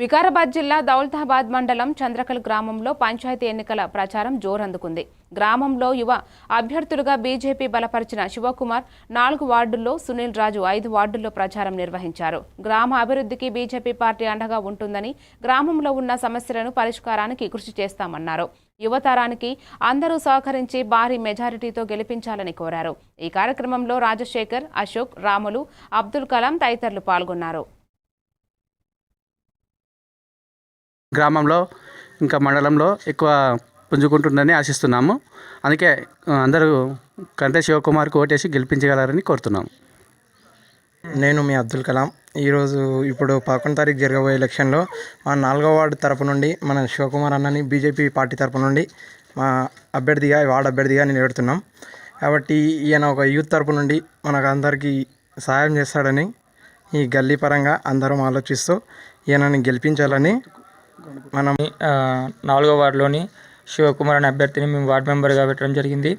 వికారాబాద్ జిల్లా దౌల్తాబాద్ మండలం చంద్రకల్ గ్రామంలో పంచాయతీ ఎన్నికల ప్రచారం జోరందుకుంది. గ్రామంలో యువ అభ్యర్థులుగా బీజేపీ బలపరిచిన శివకుమార్ నాలుగు వార్డుల్లో సునీల్ రాజు ఐదు వార్డుల్లో ప్రచారం నిర్వహించారు. గ్రామ అభివృద్ధికి బీజేపీ పార్టీ అండగా ఉంటుందని గ్రామంలో ఉన్న సమస్యలను పరిష్కారానికి కృషి చేస్తామన్నారు. యువతరానికి అందరూ సహకరించి భారీ మెజారిటీతో గెలిపించాలని కోరారు. ఈ కార్యక్రమంలో రాజశేఖర్ అశోక్ రాములు అబ్దుల్ కలాం తదితరులు పాల్గొన్నారు. గ్రామంలో ఇంకా మండలంలో ఎక్కువ పుంజుకుంటుందని ఆశిస్తున్నాము. అందుకే అందరూ కంటే శివకుమార్కి ఓటేసి గెలిపించగలరని కోరుతున్నాము నేను మీ అబ్దుల్ కలాం. ఈరోజు ఇప్పుడు పదకొండు తారీఖు జరగబోయే ఎలక్షన్లో మా నాలుగో వార్డు తరపు నుండి మన శివకుమార్ అన్నని బీజేపీ పార్టీ తరపు నుండి మా అభ్యర్థిగా వార్డు అభ్యర్థిగా నిలబెడుతున్నాం. కాబట్టి ఈయన ఒక యూత్ తరపు నుండి మనకు అందరికీ సహాయం చేస్తాడని ఈ గల్లీ పరంగా అందరం ఆలోచిస్తూ ఈయనని గెలిపించాలని మనం నాలుగో వార్డులోని శివకుమార్ అనే అభ్యర్థిని మేము వార్డు మెంబర్గా పెట్టడం జరిగింది.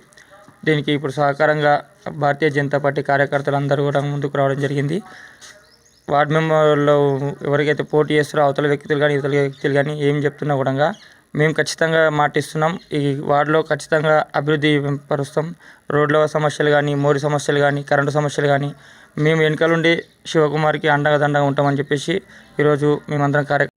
దీనికి ఇప్పుడు సహకారంగా భారతీయ జనతా పార్టీ కార్యకర్తలు అందరూ కూడా ముందుకు రావడం జరిగింది. వార్డు మెంబర్లో ఎవరికైతే పోటీ చేస్తారో అవతల వ్యక్తులు కానీ ఇతర వ్యక్తులు కానీ ఏం చెప్తున్నా కూడా మేము ఖచ్చితంగా మాటిస్తున్నాం. ఈ వార్డులో ఖచ్చితంగా అభివృద్ధి పరుస్తాం. రోడ్ల సమస్యలు కానీ మోరి సమస్యలు కానీ కరెంటు సమస్యలు కానీ మేము వెనుకలుండి శివకుమార్కి అండగా దండగా ఉంటామని చెప్పేసి ఈరోజు మేమందరం కార్య